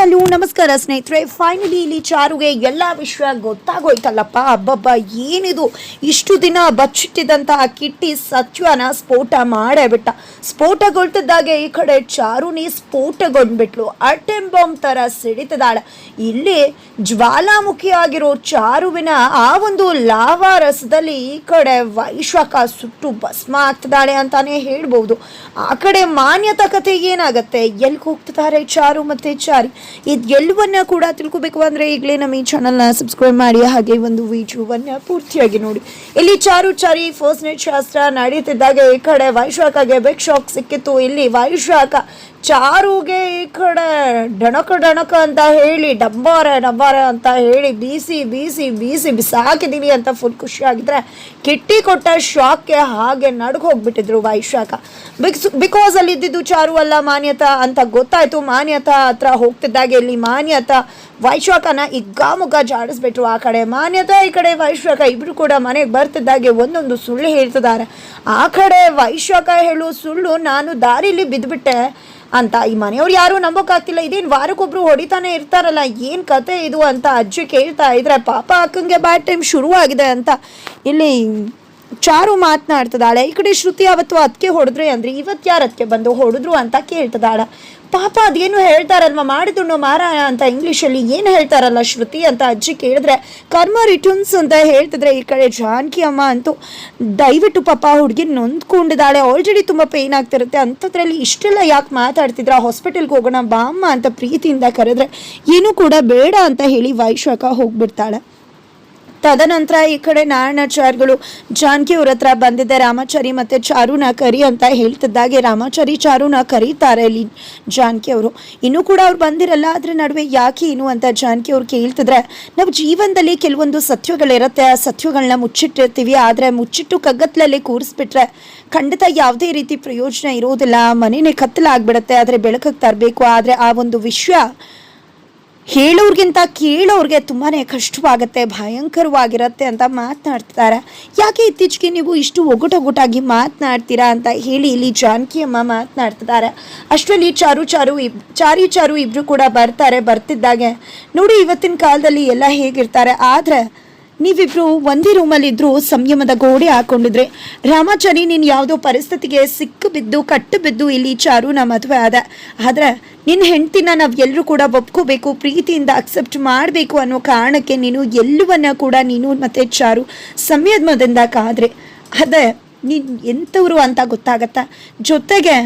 vermelho, um ನಮಸ್ಕಾರ ಸ್ನೇಹಿತರೆ finally ಇಲ್ಲಿ ಚಾರುಗೆ ಎಲ್ಲ ವಿಷಯ ಗೊತ್ತಾಗೋಯ್ತಲ್ಲಪ್ಪ. ಅಬ್ಬಬ್ಬ, ಏನಿದು? ಇಷ್ಟು ದಿನ ಬಚ್ಚಿಟ್ಟಿದ್ದಂತಹ ಕಿಟ್ಟಿ ಸತ್ವನ ಸ್ಫೋಟ ಮಾಡೇ ಬಿಟ್ಟ. ಸ್ಫೋಟಗೊಳ್ತಿದ್ದಾಗೆ ಈ ಕಡೆ ಚಾರುನಿ ಸ್ಫೋಟಗೊಂಡ್ಬಿಟ್ಲು. ಅಟೆಂ ಬಾಂಬ್ ಥರ ಸಿಡಿತದಾಳೆ ಇಲ್ಲಿ ಜ್ವಾಲಾಮುಖಿಯಾಗಿರೋ ಚಾರುವಿನ ಆ ಒಂದು ಲಾವಾ ರಸದಲ್ಲಿ ಈ ಕಡೆ ವೈಶ್ವಕ ಸುಟ್ಟು ಭಸ್ಮ ಆಗ್ತಿದ್ದಾಳೆ ಅಂತಾನೆ ಹೇಳ್ಬೋದು ಆ ಕಡೆ ಮಾನ್ಯತಾ ಕಥೆ ಏನಾಗತ್ತೆ? ಎಲ್ಲಿಗೆ ಹೋಗ್ತಿದ್ದಾರೆ ಚಾರು ಮತ್ತೆ ಚಾರಿ? ಎಲ್ಲವನ್ನ ಕೂಡ ತಿಳ್ಕೊಬೇಕು ಅಂದ್ರೆ ಈಗಲೇ ನಮ್ಮ ಈ ಚಾನಲ್ನ ಸಬ್ಸ್ಕ್ರೈಬ್ ಮಾಡಿ, ಹಾಗೆ ಒಂದು ವಿಡಿಯೋವನ್ನ ಪೂರ್ತಿಯಾಗಿ ನೋಡಿ. ಇಲ್ಲಿ ಚಾರು ಚಾರಿ ಫಸ್ಟ್ ನೈಟ್ ಶಾಸ್ತ್ರ ನಡೀತಿದ್ದಾಗ ಈ ಕಡೆ ವಾಯುಶಾಖಗೆ ಬೆಕ್ ಶಾಕ್ ಸಿಕ್ಕಿತ್ತು. ಇಲ್ಲಿ ವೈಶ್ವಾಕ ಚಾರುಗೆ ಈ ಕಡೆ ಡಣಕ ಡಣಕ ಅಂತ ಹೇಳಿ, ಡಬ್ಬಾರೆ ಡಬ್ಬಾರೆ ಅಂತ ಹೇಳಿ, ಬೀಸಿ ಬೀಸಿ ಬೀಸಿ ಬಿಸಾಕಿದೀನಿ ಅಂತ ಫುಲ್ ಖುಷಿಯಾಗಿದ್ರೆ ಕಿಟ್ಟಿ ಕೊಟ್ಟ ಶಾಕ್ಗೆ ಹಾಗೆ ನಡ್ಗೆ ಹೋಗ್ಬಿಟ್ಟಿದ್ರು ವೈಶಾಖ. ಬಿಕ್ಸ್ ಬಿಕಾಸ್ ಅಲ್ಲಿ ಇದ್ದಿದ್ದು ಚಾರು ಅಲ್ಲ ಮಾನ್ಯತಾ ಅಂತ ಗೊತ್ತಾಯ್ತು. ಮಾನ್ಯತಾ ಹತ್ರ ಹೋಗ್ತಿದ್ದಾಗೆ ಇಲ್ಲಿ ಮಾನ್ಯತಾ ವೈಶ್ವಾಕನ ಇಗ್ಗಾಮುಗ್ಗ ಜಾಡಿಸ್ಬಿಟ್ರು ಆ ಕಡೆ. ಮಾನ್ಯತೆ ಈ ಕಡೆ ವೈಶ್ವಾಕ ಇಬ್ರು ಕೂಡ ಮನೆಗೆ ಬರ್ತಿದ್ದಾಗೆ ಒಂದೊಂದು ಸುಳ್ಳು ಹೇಳ್ತಿದ್ದಾರೆ. ಆ ಕಡೆ ವೈಶ್ವಾಕ ಹೇಳು, ಸುಳ್ಳು ನಾನು ದಾರಿಲಿ ಬಿದ್ದುಬಿಟ್ಟೆ ಅಂತ. ಈ ಮನೆಯವ್ರು ಯಾರು ನಂಬೋಕ್ಕಾಗ್ತಿಲ್ಲ. ಇದೇನು ವಾರಕ್ಕೊಬ್ರು ಹೊಡಿತಾನೆ ಇರ್ತಾರಲ್ಲ. ಏನು ಕತೆ ಇದು ಅಂತ ಅಜ್ಜಿ ಕೇಳ್ತಾ ಇದ್ರೆ, ಪಾಪ ಅಕ್ಕಂಗೆ ಬ್ಯಾಡ್ ಟೈಮ್ ಶುರುವಾಗಿದೆ ಅಂತ. ಇಲ್ಲಿ ಚಾರು ಮಾತನಾಡ್ತದಾಳೆ ಈ ಕಡೆ ಶ್ರುತಿ ಅವತ್ತು ಅದಕ್ಕೆ ಹೊಡೆದ್ರೆ ಅಂದ್ರೆ ಇವತ್ತು ಯಾರು ಅದಕ್ಕೆ ಬಂದು ಹೊಡೆದ್ರು ಅಂತ ಕೇಳ್ತದಾಳ ಪಾಪ ಅದೇನು ಹೇಳ್ತಾರಲ್ವ? ಮಾಡಿದುಣ್ಣು ಮಾರಾಯ ಅಂತ ಇಂಗ್ಲೀಷಲ್ಲಿ ಏನು ಹೇಳ್ತಾರಲ್ಲ ಶ್ರುತಿ ಅಂತ ಅಜ್ಜಿ ಕೇಳಿದ್ರೆ, ಕರ್ಮ ರಿಟರ್ನ್ಸ್ ಅಂತ ಹೇಳ್ತಿದ್ರೆ ಈ ಕಡೆ ಜಾನಕಿ ಅಮ್ಮ ಅಂತೂ ದಯವಿಟ್ಟು ಪಾಪ ಹುಡುಗಿ ನೊಂದ್ಕೊಂಡಿದ್ದಾಳೆ. ಆಲ್ರೆಡಿ ತುಂಬ ಪೇನ್ ಆಗ್ತಿರುತ್ತೆ. ಅಂಥದ್ರಲ್ಲಿ ಇಷ್ಟೆಲ್ಲ ಯಾಕೆ ಮಾತಾಡ್ತಿದ್ರ? ಹಾಸ್ಪಿಟಲ್ಗೆ ಹೋಗೋಣ ಬಾ ಅಮ್ಮ ಅಂತ ಪ್ರೀತಿಯಿಂದ ಕರೆದ್ರೆ, ಏನೂ ಕೂಡ ಬೇಡ ಅಂತ ಹೇಳಿ ವೈಶಾಖ ಹೋಗ್ಬಿಡ್ತಾಳೆ. ತದನಂತರ ಈ ಕಡೆ ನಾರಾಯಣಾಚಾರ್ಯಗಳು ಜಾನಕಿ ಅವ್ರ ಹತ್ರ ಬಂದಿದ್ದೆ ರಾಮಾಚಾರಿ ಮತ್ತೆ ಚಾರುನ ಕರಿ ಅಂತ ಹೇಳ್ತಿದ್ದಾಗೆ, ರಾಮಾಚಾರಿ ಚಾರುನ ಕರೀತಾರೆ ಇಲ್ಲಿ ಜಾನಕಿ ಅವರು. ಇನ್ನೂ ಕೂಡ ಅವ್ರು ಬಂದಿರಲ್ಲ ಅದ್ರ ನಡುವೆ ಯಾಕೆ ಏನು ಅಂತ ಜಾನಕಿ ಅವ್ರು ಕೇಳ್ತಿದ್ರೆ, ನಾವು ಜೀವನದಲ್ಲಿ ಕೆಲವೊಂದು ಸತ್ಯಗಳಿರುತ್ತೆ, ಆ ಸತ್ಯಗಳನ್ನ ಮುಚ್ಚಿಟ್ಟಿರ್ತೀವಿ, ಆದರೆ ಮುಚ್ಚಿಟ್ಟು ಕಗ್ಗತ್ತಲಲ್ಲಿ ಕೂರಿಸ್ಬಿಟ್ರೆ ಖಂಡಿತ ಯಾವುದೇ ರೀತಿ ಪ್ರಯೋಜನ ಇರೋದಿಲ್ಲ. ಮನೆಯೇ ಕತ್ತಲಾಗ್ಬಿಡುತ್ತೆ, ಆದರೆ ಬೆಳಕಿಗೆ ತರಬೇಕು, ಆದರೆ ಆ ಒಂದು ವಿಷಯ ಹೇಳೋರ್ಗಿಂತ ಕೇಳೋರಿಗೆ ತುಂಬಾ ಕಷ್ಟವಾಗುತ್ತೆ, ಭಯಂಕರವಾಗಿರುತ್ತೆ ಅಂತ ಮಾತನಾಡ್ತಾರೆ ಯಾಕೆ ಇತ್ತೀಚೆಗೆ ನೀವು ಇಷ್ಟು ಒಗಟೊಗುಟಾಗಿ ಮಾತನಾಡ್ತೀರಾ ಅಂತ ಹೇಳಿ ಇಲ್ಲಿ ಜಾನಕಿ ಅಮ್ಮ ಮಾತನಾಡ್ತಿದ್ದಾರೆ. ಅಷ್ಟರಲ್ಲಿ ಚಾರು ಚಾರು ಇಬ್, ಚಾರಿ ಚಾರು ಇಬ್ರು ಕೂಡ ಬರ್ತಾರೆ, ಬರ್ತಿದ್ದಾಗೆ. ನೋಡಿ ಇವತ್ತಿನ ಕಾಲದಲ್ಲಿ ಎಲ್ಲ ಹೇಗಿರ್ತಾರೆ, ಆದರೆ ನೀವಿಬ್ರು ಒಂದೇ ರೂಮಲ್ಲಿದ್ರು ಸಂಯಮದ ಗೋಡೆ ಹಾಕೊಂಡಿದ್ರೆ. ರಾಮಾಚಾರಿ, ನೀನು ಯಾವುದೋ ಪರಿಸ್ಥಿತಿಗೆ ಸಿಕ್ಕು ಬಿದ್ದು ಕಟ್ಟು ಬಿದ್ದು ಇಲ್ಲಿ ಚಾರುನ ಮದುವೆ ಆದ. ಆದ್ರೆ ನಿನ್ನ ಹೆಂಡ್ತಿನ ನಾವು ಎಲ್ಲರೂ ಕೂಡ ಒಪ್ಕೋಬೇಕು, ಪ್ರೀತಿಯಿಂದ ಅಕ್ಸೆಪ್ಟ್ ಮಾಡಬೇಕು ಅನ್ನೋ ಕಾರಣಕ್ಕೆ ನೀನು ಎಲ್ಲವನ್ನ ಕೂಡ ನೀನು ಮತ್ತೆ ಚಾರು ಸಂಯಮದಿಂದ ಕಾದ್ರೆ. ಅದೇ ನೀನು ಎಂಥವ್ರು ಅಂತ ಗೊತ್ತಾಗತ್ತಾ? ಜೊತೆಗೆ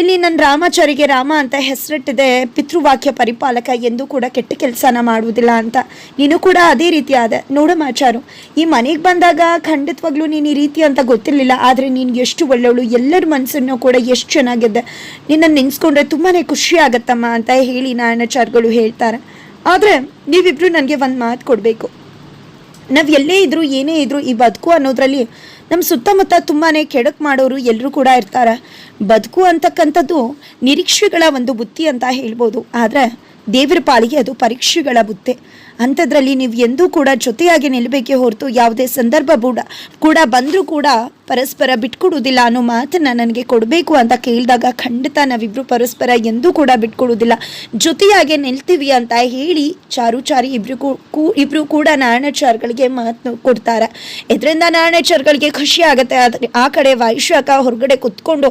ಇಲ್ಲಿ ನನ್ನ ರಾಮಾಚಾರಿಗೆ ರಾಮ ಅಂತ ಹೆಸರಿಟ್ಟಿದೆ, ಪಿತೃವಾಕ್ಯ ಪರಿಪಾಲಕ ಎಂದು ಕೂಡ ಕೆಟ್ಟ ಕೆಲಸನ ಮಾಡುವುದಿಲ್ಲ ಅಂತ. ನೀನು ಕೂಡ ಅದೇ ರೀತಿ ಆದ. ನೋಡಮಾಚಾರು ಈ ಮನೆಗೆ ಬಂದಾಗ ಖಂಡಿತವಾಗ್ಲೂ ನೀನು ಈ ರೀತಿ ಅಂತ ಗೊತ್ತಿರಲಿಲ್ಲ, ಆದರೆ ನೀನು ಎಷ್ಟು ಒಳ್ಳೆಯವಳು ಎಲ್ಲರ ಮನಸ್ಸನ್ನು ಕೂಡ ಎಷ್ಟು ಚೆನ್ನಾಗಿದ್ದೆ. ನಿನ್ನನ್ನು ನೆನೆಸ್ಕೊಂಡ್ರೆ ತುಂಬಾ ಖುಷಿ ಆಗತ್ತಮ್ಮ ಅಂತ ಹೇಳಿ ನಾರಾಯಣಾಚಾರ್ಗಳು ಹೇಳ್ತಾರೆ. ಆದರೆ ನೀವಿಬ್ರು ನನಗೆ ಒಂದು ಮಾತು ಕೊಡಬೇಕು. ನಾವು ಎಲ್ಲೇ ಇದ್ರು ಏನೇ ಇದ್ರು ಈ ಬದುಕು ಅನ್ನೋದ್ರಲ್ಲಿ ನಮ್ಮ ಸುತ್ತಮುತ್ತ ತುಂಬಾ ಕೆಡಕ್ ಮಾಡೋರು ಎಲ್ಲರೂ ಕೂಡ ಇರ್ತಾರೆ. ಬದುಕು ಅಂತಕ್ಕಂಥದ್ದು ನಿರೀಕ್ಷೆಗಳ ಒಂದು ಬುತ್ತಿ ಅಂತ ಹೇಳ್ಬೋದು. ಆದರೆ ದೇವರ ಪಾಲಿಗೆ ಅದು ಪರೀಕ್ಷೆಗಳ ಬುತ್ತೆ. ಅಂಥದ್ರಲ್ಲಿ ನೀವು ಎಂದೂ ಕೂಡ ಜೊತೆಯಾಗಿ ನಿಲ್ಲಬೇಕೆ ಹೊರತು ಯಾವುದೇ ಸಂದರ್ಭ ಬೂಡ ಕೂಡ ಬಂದರೂ ಕೂಡ ಪರಸ್ಪರ ಬಿಟ್ಕೊಡುವುದಿಲ್ಲ ಅನ್ನೋ ಮಾತನ್ನು ನನಗೆ ಕೊಡಬೇಕು ಅಂತ ಕೇಳಿದಾಗ ಖಂಡಿತ ನಾವಿಬ್ಬರು ಪರಸ್ಪರ ಎಂದೂ ಕೂಡ ಬಿಟ್ಕೊಡುವುದಿಲ್ಲ. ಜೊತೆಯಾಗೆ ನಿಲ್ತೀವಿ ಅಂತ ಹೇಳಿ ಚಾರು ಚಾರಿ ಇಬ್ಬರು ಕೂ, ಇಬ್ರು ಕೂಡ ನಾರಾಯಣಾಚಾರ್ಗಳಿಗೆ ಮಾತು ಕೊಡ್ತಾರೆ. ಇದರಿಂದ ನಾರಾಯಣಾಚಾರ್ಗಳಿಗೆ ಖುಷಿ ಆಗುತ್ತೆ. ಆದರೆ ಆ ಕಡೆ ವೈಶಾಖ ಹೊರಗಡೆ ಕುತ್ಕೊಂಡು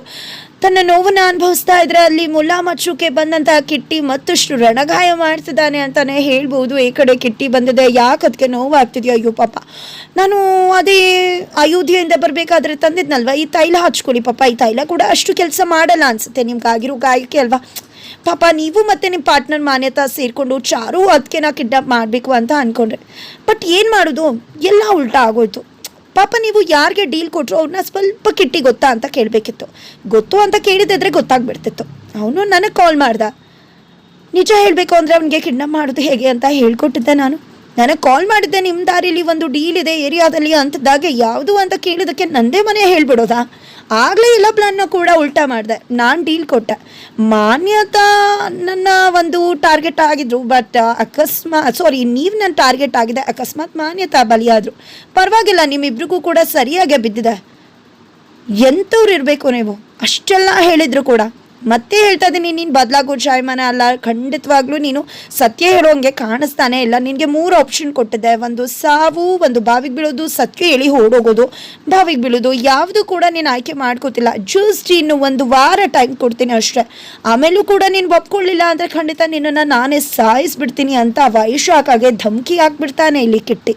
ತನ್ನ ನೋವನ್ನು ಅನುಭವಿಸ್ತಾ ಇದ್ರೆ ಅಲ್ಲಿ ಮುಲ್ಲಾ ಮಚ್ಚುಕೆ ಬಂದಂತಹ ಕಿಟ್ಟಿ ಮತ್ತಷ್ಟು ರಣಗಾಯ ಮಾಡ್ತಿದ್ದಾನೆ ಅಂತಾನೆ ಹೇಳ್ಬೋದು. ಈ ಕಡೆ ಕಿಟ್ಟಿ ಬಂದಿದೆ. ಯಾಕೆ ಅದಕ್ಕೆ ನೋವಾಗ್ತಿದ್ಯೋ? ಅಯ್ಯೋ ಪಾಪ. ನಾನು ಅದೇ ಅಯೋಧ್ಯೆಯಿಂದ ಬರಬೇಕಾದ್ರೆ ತಂದಿದ್ನಲ್ವ? ಈ ತೈಲ ಹಚ್ಕೊಳ್ಳಿ ಪಾಪ. ಈ ತೈಲ ಕೂಡ ಅಷ್ಟು ಕೆಲಸ ಮಾಡಲ್ಲ ಅನ್ಸುತ್ತೆ ನಿಮ್ಗಾಗಿರೋ ಗಾಯಕ್ಕೆ ಅಲ್ವಾ? ಪಾಪ, ನೀವು ಮತ್ತೆ ನಿಮ್ಮ ಪಾರ್ಟ್ನರ್ ಮಾನ್ಯತಾ ಸೇರಿಕೊಂಡು ಚಾರು ಅದಕ್ಕೆ ನಾ ಕಿಡ್ನಾಪ್ ಮಾಡಬೇಕು ಅಂತ ಅಂದ್ಕೊಂಡ್ರೆ ಬಟ್ ಏನು ಮಾಡೋದು? ಎಲ್ಲ ಉಲ್ಟಾ ಆಗೋಯ್ತು. ಪಾಪ ನೀವು ಯಾರಿಗೆ ಡೀಲ್ ಕೊಟ್ಟರು ಅವ್ರನ್ನ ಸ್ವಲ್ಪ ಕಿಟ್ಟಿ ಗೊತ್ತಾ ಅಂತ ಕೇಳಬೇಕಿತ್ತು. ಗೊತ್ತು ಅಂತ ಕೇಳಿದ್ರೆ ಗೊತ್ತಾಗ್ಬಿಡ್ತಿತ್ತು. ಅವನು ನನಗೆ ಕಾಲ್ ಮಾಡ್ದ. ನಿಜ ಹೇಳಬೇಕು ಅಂದರೆ ಅವನಿಗೆ ಕಿಡ್ನಾಪ್ ಮಾಡೋದು ಹೇಗೆ ಅಂತ ಹೇಳ್ಕೊಟ್ಟಿದ್ದೆ ನಾನು. ನನಗೆ ಕಾಲ್ ಮಾಡಿದ್ದೆ ನಿಮ್ಮ ದಾರಿಲಿ ಒಂದು ಡೀಲ್ ಇದೆ, ಏರಿಯಾದಲ್ಲಿ ಅಂಥದ್ದಾಗೆ ಯಾವುದು ಅಂತ ಕೇಳಿದಕ್ಕೆ ನಂದೇ ಮನೆ ಹೇಳ್ಬಿಡೋದಾ? ಆಗಲೇ ಎಲ್ಲ ಪ್ಲಾನ್ನ ಕೂಡ ಉಲ್ಟಾ ಮಾಡಿದೆ. ನಾನು ಡೀಲ್ ಕೊಟ್ಟೆ. ಮಾನ್ಯತಾ ನನ್ನ ಒಂದು ಟಾರ್ಗೆಟ್ ಆಗಿದ್ರು ಬಟ್ ಅಕಸ್ಮಾತ್ ಸಾರಿ ನೀವು ನನ್ನ ಟಾರ್ಗೆಟ್ ಆಗಿದೆ ಅಕಸ್ಮಾತ್ ಮಾನ್ಯತಾ ಬಲಿಯಾದರು. ಪರವಾಗಿಲ್ಲ, ನಿಮ್ಮಿಬ್ರಿಗೂ ಕೂಡ ಸರಿಯಾಗೇ ಬಿದ್ದಿದೆ. ಎಂಥವ್ರು ಇರಬೇಕು ನೀವು? ಅಷ್ಟೆಲ್ಲ ಹೇಳಿದ್ರು ಕೂಡ. ಮತ್ತೆ ಹೇಳ್ತಾ ಇದ್ದೀನಿ ನೀನು ಬದಲಾಗೋ, ಜಾಯಮಾನ ಅಲ್ಲ, ಖಂಡಿತವಾಗ್ಲೂ ನೀನು ಸತ್ಯ ಹೇಳೋಂಗೆ ಕಾಣಿಸ್ತಾನೆ ಇಲ್ಲ. ನಿನಗೆ ಮೂರು ಆಪ್ಷನ್ ಕೊಟ್ಟಿದ್ದೆ ಒಂದು ಸಾವು, ಒಂದು ಬಾವಿಗೆ ಬೀಳೋದು, ಸತ್ಯ ಹೇಳಿ ಓಡೋಗೋದು, ಬಾವಿಗೆ ಬೀಳೋದು, ಯಾವುದು ಕೂಡ ನೀನು ಆಯ್ಕೆ ಮಾಡ್ಕೋತಿಲ್ಲ. ಜಸ್ಟ್ ಇನ್ನು ಒಂದು ವಾರ ಟೈಮ್ ಕೊಡ್ತೀನಿ ಅಷ್ಟೇ. ಆಮೇಲೂ ಕೂಡ ನೀನು ಒಪ್ಕೊಳ್ಳಿಲ್ಲ ಅಂದರೆ ಖಂಡಿತ ನಿನ್ನನ್ನು ನಾನೇ ಸಾಯಿಸ್ಬಿಡ್ತೀನಿ ಅಂತ ವೈಶಾಖಗೆ ಧಮಕಿ ಹಾಕ್ಬಿಡ್ತಾನೆ ಇಲ್ಲಿ ಕಿಟ್ಟಿ.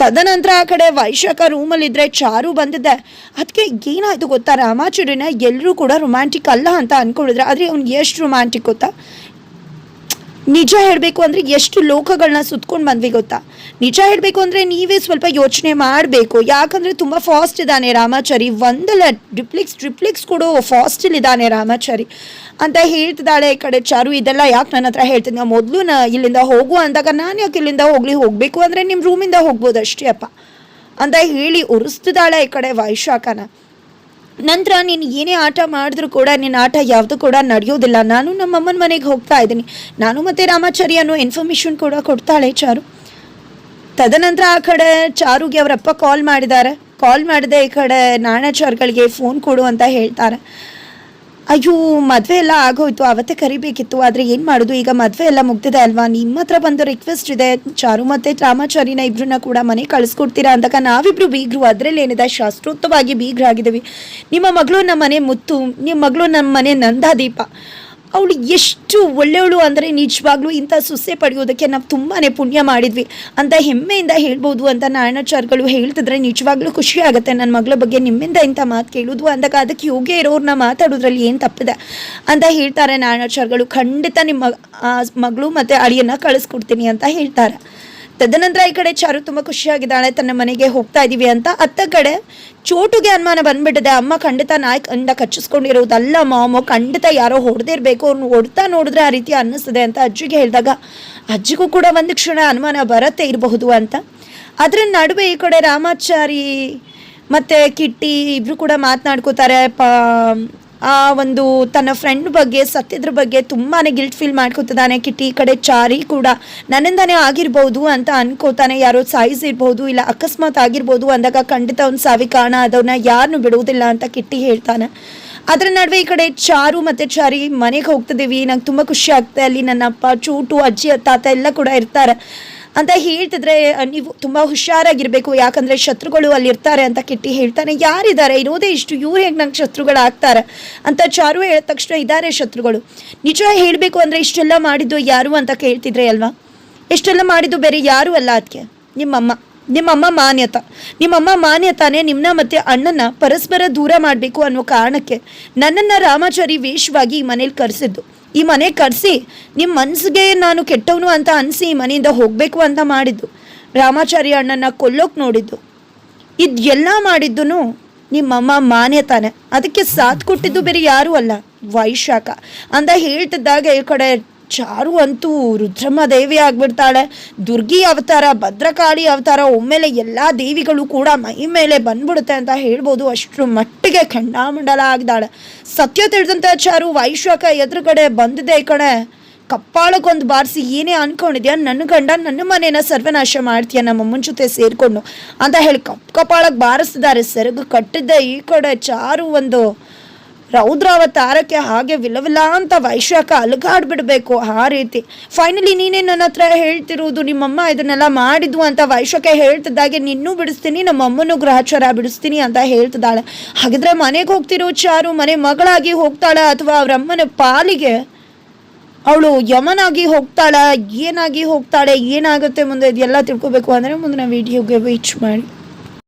ತದನಂತರ ಆ ಕಡೆ ವೈಶಾಖ ರೂಮಲ್ಲಿದ್ದರೆ ಚಾರು ಬಂದಿದೆ. ಅದಕ್ಕೆ ಏನಾಯಿತು ಗೊತ್ತಾ? ರಾಮಾಚುರಿನ ಎಲ್ಲರೂ ಕೂಡ ರೊಮ್ಯಾಂಟಿಕ್ ಅಲ್ಲ ಅಂತ ಅನ್ಕೊಂಡಿದ್ರೆ ಆದರೆ ಅವ್ನಿಗೆ ಎಷ್ಟು ರೊಮ್ಯಾಂಟಿಕ್ ಗೊತ್ತಾ? ನಿಜ ಹೇಳಬೇಕು ಅಂದರೆ ಎಷ್ಟು ಲೋಕಗಳನ್ನ ಸುತ್ಕೊಂಡು ಬಂದ್ವಿ ಗೊತ್ತಾ? ನಿಜ ಹೇಳಬೇಕು ಅಂದರೆ ನೀವೇ ಸ್ವಲ್ಪ ಯೋಚನೆ ಮಾಡಬೇಕು. ಯಾಕಂದರೆ ತುಂಬ ಫಾಸ್ಟ್ ಇದ್ದಾನೆ ರಾಮಾಚಾರಿ. ಒಂದಲ್ಲ ಡ್ರಿಪ್ಲಿಕ್ಸ್ ಡ್ರಿಪ್ಲಿಕ್ಸ್ ಕೊಡೋ ಫಾಸ್ಟಲ್ಲಿ ಇದ್ದಾನೆ ರಾಮಾಚಾರಿ. ಅಂತ ಹೇಳ್ತಿದ್ದಾಳೆ ಈ ಕಡೆ ಚಾರು. ಇದೆಲ್ಲ ಯಾಕೆ ನನ್ನ ಹತ್ರ ಹೇಳ್ತೀನಿ? ಮೊದಲು ನಾ ಇಲ್ಲಿಂದ ಹೋಗು ಅಂದಾಗ ನಾನು ಯಾಕೆ ಇಲ್ಲಿಂದ ಹೋಗ್ಲಿ? ಹೋಗಬೇಕು ಅಂದರೆ ನಿಮ್ಮ ರೂಮಿಂದ ಹೋಗ್ಬೋದು ಅಷ್ಟೇ ಅಪ್ಪ. ಅಂತ ಹೇಳಿ ಉರಿಸ್ತಿದ್ದಾಳೆ ಈ ಕಡೆ ವೈಶಾಖನ. ನಂತರ ನೀನು ಏನೇ ಆಟ ಮಾಡಿದ್ರು ಕೂಡ ನಿನ್ನ ಆಟ ಯಾವುದು ಕೂಡ ನಡೆಯೋದಿಲ್ಲ. ನಾನು ನಮ್ಮ ಅಮ್ಮನ ಮನೆಗೆ ಹೋಗ್ತಾ ಇದ್ದೀನಿ. ನಾನು ಮತ್ತು ರಾಮಾಚಾರಿ ಅನ್ನೋ ಇನ್ಫಾರ್ಮೇಷನ್ ಕೂಡ ಕೊಡ್ತಾಳೆ ಚಾರು. ತದನಂತರ ಆ ಕಡೆ ಚಾರುಗೆ ಅವರಪ್ಪ ಕಾಲ್ ಮಾಡಿದ್ದಾರೆ. ಕಾಲ್ ಮಾಡಿದೆ ಈ ಕಡೆ ನಾಣಾಚಾರ್ಗಳಿಗೆ ಫೋನ್ ಕೊಡು ಅಂತ ಹೇಳ್ತಾರೆ. ಅಯ್ಯೋ, ಮದುವೆ ಎಲ್ಲ ಆಗೋಯ್ತು. ಅವತ್ತೇ ಕರಿಬೇಕಿತ್ತು. ಆದರೆ ಏನು ಮಾಡೋದು? ಈಗ ಮದುವೆ ಎಲ್ಲ ಮುಗ್ದಿದೆ ಅಲ್ವಾ? ನಿಮ್ಮ ಹತ್ರ ಬಂದು ರಿಕ್ವೆಸ್ಟ್ ಇದೆ. ಚಾರು ಮತ್ತು ರಾಮಾಚಾರಿನ ಇಬ್ಬರನ್ನ ಕೂಡ ಮನೆ ಕಳಿಸ್ಕೊಡ್ತೀರಾ ಅಂದಾಗ ನಾವಿಬ್ರು ಬೀಗರು. ಅದರಲ್ಲಿ ಏನಿದೆ? ಶಾಸ್ತ್ರೋಕ್ತವಾಗಿ ಬೀಗ್ರಾಗಿದ್ದೀವಿ. ನಿಮ್ಮ ಮಗಳು ನಮ್ಮ ಮನೆ ಮುತ್ತು, ನಿಮ್ಮ ಮಗಳು ನಮ್ಮ ಮನೆ ನಂದಾದೀಪ. ಅವಳು ಎಷ್ಟು ಒಳ್ಳೆಯವಳು ಅಂದರೆ ನಿಜವಾಗ್ಲೂ ಇಂಥ ಸುಸ್ಸೆ ಪಡೆಯೋದಕ್ಕೆ ನಾವು ತುಂಬಾ ಪುಣ್ಯ ಮಾಡಿದ್ವಿ ಅಂತ ಹೆಮ್ಮೆಯಿಂದ ಹೇಳ್ಬೋದು ಅಂತ ನಾರಾಯಣಾಚಾರ್ಗಳು ಹೇಳ್ತಿದ್ರೆ ನಿಜವಾಗ್ಲೂ ಖುಷಿ ಆಗುತ್ತೆ. ನನ್ನ ಮಗಳ ಬಗ್ಗೆ ನಿಮ್ಮಿಂದ ಇಂಥ ಮಾತು ಕೇಳೋದು ಅಂದಾಗ ಅದಕ್ಕೆ ಯೋಗ್ಯ ಇರೋರನ್ನ ಮಾತಾಡೋದ್ರಲ್ಲಿ ಏನು ತಪ್ಪಿದೆ ಅಂತ ಹೇಳ್ತಾರೆ ನಾರಾಯಣಾಚಾರ್ಗಳು ಖಂಡಿತ ನಿಮ್ಮ ಮಗಳು ಮತ್ತು ಅಳಿಯನ್ನು ಕಳಿಸ್ಕೊಡ್ತೀನಿ ಅಂತ ಹೇಳ್ತಾರೆ. ತದನಂತರ ಈ ಕಡೆ ಚಾರು ತುಂಬ ಖುಷಿಯಾಗಿದ್ದಾಳೆ. ತನ್ನ ಮನೆಗೆ ಹೋಗ್ತಾ ಇದ್ದೀವಿ ಅಂತ. ಅತ್ತ ಕಡೆ ಚೋಟುಗೆ ಅನುಮಾನ ಬಂದ್ಬಿಟ್ಟಿದೆ. ಅಮ್ಮ ಖಂಡಿತ ನಾಯಕ್ ಅಂದ ಕಚ್ಚಿಸ್ಕೊಂಡಿರೋದಲ್ಲ ಮಾಮು. ಖಂಡಿತ ಯಾರೋ ಹೊಡೆದಿರಬೇಕು ಅವ್ನು ಹೊಡ್ತಾ ನೋಡಿದ್ರೆ ಆ ರೀತಿ ಅನ್ನಿಸ್ತದೆ ಅಂತ ಅಜ್ಜಿಗೆ ಹೇಳಿದಾಗ, ಅಜ್ಜಿಗೂ ಕೂಡ ಒಂದು ಕ್ಷಣ ಅನುಮಾನ ಬರತ್ತೆ ಇರಬಹುದು ಅಂತ. ಅದರ ನಡುವೆ ಈ ಕಡೆ ರಾಮಾಚಾರಿ ಮತ್ತು ಕಿಟ್ಟಿ ಇಬ್ಬರು ಕೂಡ ಮಾತನಾಡ್ಕೋತಾರೆ. ಪ ಒಂದು ತನ್ನ ಫ್ರೆಂಡ್ ಬಗ್ಗೆ, ಸತ್ಯದ್ರ ಬಗ್ಗೆ ತುಂಬಾ ಗಿಲ್ಟ್ ಫೀಲ್ ಮಾಡ್ಕೋತಿದ್ದಾನೆ. ಕಿಟ್ಟಿ ಕಡೆ ಚಾರಿ ಕೂಡ ನನ್ನಿಂದಾನೇ ಆಗಿರ್ಬೋದು ಅಂತ ಅನ್ಕೋತಾನೆ. ಯಾರೋ ಸಾಯಿಸಿರ್ಬೋದು ಇಲ್ಲ ಅಕಸ್ಮಾತ್ ಆಗಿರ್ಬೋದು ಅಂದಾಗ ಖಂಡಿತ ಒಂದು ಸಾವಿ ಕಾರಣ ಅದವನ್ನ ಯಾರನ್ನು ಬಿಡುವುದಿಲ್ಲ ಅಂತ ಕಿಟ್ಟಿ ಹೇಳ್ತಾನೆ. ಅದರ ನಡುವೆ ಈ ಕಡೆ ಚಾರು ಮತ್ತು ಚಾರಿ ಮನೆಗೆ ಹೋಗ್ತಿದ್ದೀವಿ. ನಂಗೆ ತುಂಬ ಖುಷಿ ಆಗ್ತದೆ ಅಲ್ಲಿ ನನ್ನ ಅಪ್ಪ ಚೂಟು, ಅಜ್ಜಿ, ತಾತ ಎಲ್ಲ ಕೂಡ ಇರ್ತಾರೆ. ಅಂತ ಹೇಳ್ತಿದ್ರೆ ನೀವು ತುಂಬ ಹುಷಾರಾಗಿರ್ಬೇಕು. ಯಾಕಂದ್ರೆ ಶತ್ರುಗಳು ಅಲ್ಲಿ ಇರ್ತಾರೆ ಅಂತ ಕಿಟ್ಟಿ ಹೇಳ್ತಾನೆ. ಯಾರಿದ್ದಾರೆ? ಇರೋದೇ ಇಷ್ಟು. ಇವ್ರು ಹೇಗೆ ನಂಗೆ ಶತ್ರುಗಳಾಗ್ತಾರೆ? ಅಂತ ಚಾರು ಹೇಳಿದ ತಕ್ಷಣ ಇದ್ದಾರೆ ಶತ್ರುಗಳು. ನಿಜ ಹೇಳಬೇಕು ಅಂದರೆ ಇಷ್ಟೆಲ್ಲ ಮಾಡಿದ್ದು ಯಾರು ಅಂತ ಕೇಳ್ತಿದ್ರೆ ಅಲ್ವಾ? ಇಷ್ಟೆಲ್ಲ ಮಾಡಿದ್ದು ಬೇರೆ ಯಾರು ಅಲ್ಲ ಅದಕ್ಕೆ ನಿಮ್ಮಮ್ಮ. ನಿಮ್ಮಮ್ಮ ಮಾನ್ಯತ. ನಿಮ್ಮಮ್ಮ ಮಾನ್ಯತಾನೆ ನಿಮ್ಮನ್ನ ಮತ್ತೆ ಅಣ್ಣನ ಪರಸ್ಪರ ದೂರ ಮಾಡಬೇಕು ಅನ್ನೋ ಕಾರಣಕ್ಕೆ ನನ್ನನ್ನು ರಾಮಾಚಾರಿ ವೇಷವಾಗಿ ಈ ಮನೇಲಿ ಕರೆಸಿದ್ದು. ಈ ಮನೆ ಕರೆಸಿ ನಿಮ್ಮ ಮನಸ್ಸಿಗೆ ನಾನು ಕೆಟ್ಟವನು ಅಂತ ಅನಿಸಿ ಈ ಮನೆಯಿಂದ ಹೋಗಬೇಕು ಅಂತ ಮಾಡಿದ್ದು. ರಾಮಾಚಾರಿ ಅಣ್ಣನ ಕೊಲ್ಲೋಕೆ ನೋಡಿದ್ದು. ಇದೆಲ್ಲ ಮಾಡಿದ್ದು ನಿಮ್ಮಮ್ಮ ಮಾನ್ಯತಾನೆ ಅದಕ್ಕೆ ಸಾಥ್ ಕೊಟ್ಟಿದ್ದು ಬೇರೆ ಯಾರೂ ಅಲ್ಲ. ವೈಶಾಖ. ಅಂತ ಹೇಳ್ತಿದ್ದಾಗ ಈ ಕಡೆ ಚಾರು ಅಂತೂ ರುದ್ರಮ್ಮ ದೇವಿ ಆಗ್ಬಿಡ್ತಾಳೆ. ದುರ್ಗಿ ಅವತಾರ, ಭದ್ರಕಾಳಿ ಅವತಾರ, ಒಮ್ಮೆಲೆ ಎಲ್ಲ ದೇವಿಗಳು ಕೂಡ ಮೈ ಮೇಲೆ ಬಂದ್ಬಿಡುತ್ತೆ ಅಂತ ಹೇಳ್ಬೋದು. ಅಷ್ಟರ ಮಟ್ಟಿಗೆ ಖಂಡಾಮಂಡಲ ಆಗ್ದಾಳೆ. ಸತ್ಯ ತಿಳಿದಂಥ ಚಾರು ವೈಶ್ವಕ ಎದುರುಗಡೆ ಬಂದಿದೆ ಕಣೆ. ಕಪ್ಪಾಳಕ್ಕೊಂದು ಬಾರಿಸಿ ಏನೇ ಅನ್ಕೊಂಡಿದ್ಯಾ? ನನ್ನ ಗಂಡ ನನ್ನ ಮನೇನ ಸರ್ವನಾಶ ಮಾಡ್ತೀಯ ನಮ್ಮಮ್ಮನ ಜೊತೆ ಸೇರಿಕೊಂಡು ಅಂತ ಹೇಳಿ ಕಪ್ ಕಪಾಳಕ್ಕೆ ಬಾರಿಸಿದ್ದಾರೆ ಸೆರಗು ಕಟ್ಟಿದ್ದ ಈ ಕಡೆ ಚಾರು ಒಂದು ರೌದ್ರಾವತಾರಕ್ಕೆ ಹಾಗೆ ವಿಲವಿಲ್ಲ ಅಂತ ವೈಶಾಖ ಅಲುಗಾಡ್ಬಿಡ್ಬೇಕು ಆ ರೀತಿ. ಫೈನಲಿ ನೀನೇ ನನ್ನ ಹತ್ರ ಹೇಳ್ತಿರೋದು ನಿಮ್ಮಮ್ಮ ಇದನ್ನೆಲ್ಲ ಮಾಡಿದ್ವು ಅಂತ ವೈಶಾಖ ಹೇಳ್ತಿದ್ದಾಗೆ, ನಿನ್ನೂ ಬಿಡಿಸ್ತೀನಿ ನಮ್ಮ ಅಮ್ಮನೂ ಗ್ರಹಚಾರ ಬಿಡಿಸ್ತೀನಿ ಅಂತ ಹೇಳ್ತಿದ್ದಾಳೆ. ಹಾಗಿದ್ರೆ ಮನೆಗೆ ಹೋಗ್ತಿರೋ ಚಾರು ಮನೆ ಮಗಳಾಗಿ ಹೋಗ್ತಾಳ ಅಥವಾ ಅಮ್ಮನ ಪಾಲಿಗೆ ಅವಳು ಯಮನಾಗಿ ಹೋಗ್ತಾಳ, ಏನಾಗಿ ಹೋಗ್ತಾಳೆ, ಏನಾಗುತ್ತೆ ಮುಂದೆ ಇದೆಲ್ಲ ತಿಳ್ಕೊಬೇಕು. ಅಂದರೆ ಮುಂದಿನ ವಿಡಿಯೋಗೆ ವೀಚ್ ಮಾಡಿ.